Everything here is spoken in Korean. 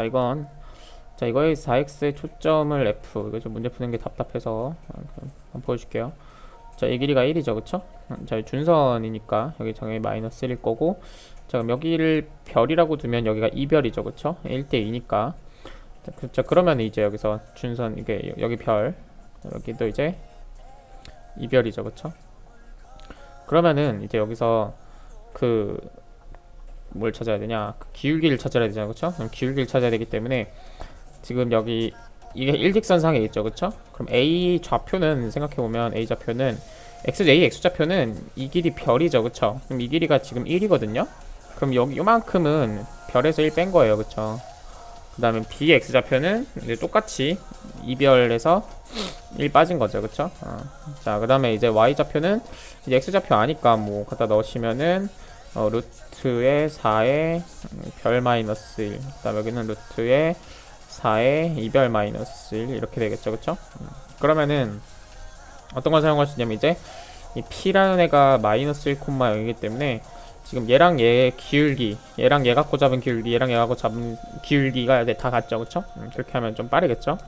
자 이건 자 이거의 4x의 초점을 f 이거 좀 문제 푸는 게 답답해서 한번 보여줄게요 자 이 길이가 1이죠 그쵸? 음, 자 준선이니까 여기 정의 마이너스 1일 거고 자 그럼 여기를 별이라고 두면 여기가 2별이죠 그쵸? 1대 2니까 자, 그, 자 그러면 이제 여기서 준선 이게 여- 여기 별 여기도 이제 2별이죠 그쵸? 그러면은 이제 여기서 그 뭘 찾아야 되냐? 그 기울기를 찾아야 되잖아요. 그쵸? 그럼 기울기를 찾아야 되기 때문에 지금 여기 이게 일직선상에 있죠. 그쵸? 그럼 A 좌표는 생각해보면 A 좌표는 XJ X좌표는 이 길이 별이죠. 그쵸? 그럼 이 길이가 지금 1이거든요. 그럼 여기 요만큼은 별에서 1 뺀 거예요. 그쵸? 그 다음에 B X좌표는 이제 똑같이 2별에서 1 빠진 거죠. 그쵸? 어. 자그 다음에 이제 Y좌표는 이제 X좌표 아니까 뭐 갖다 넣으시면은 어, 루트의 4에 별 마이너스 1. 그 다음 여기는 루트의 4에 2별 마이너스 1 이렇게 되겠죠, 그렇죠? 그러면은 어떤 걸 사용할 수 있냐면 이제 이 p라는 애가 마이너스 1,0이기 때문에 지금 얘랑 얘의 기울기, 얘랑 얘 갖고 잡은 기울기, 얘랑 얘 갖고 잡은 기울기가 네, 다 같죠, 그렇죠? 그렇게 하면 좀 빠르겠죠?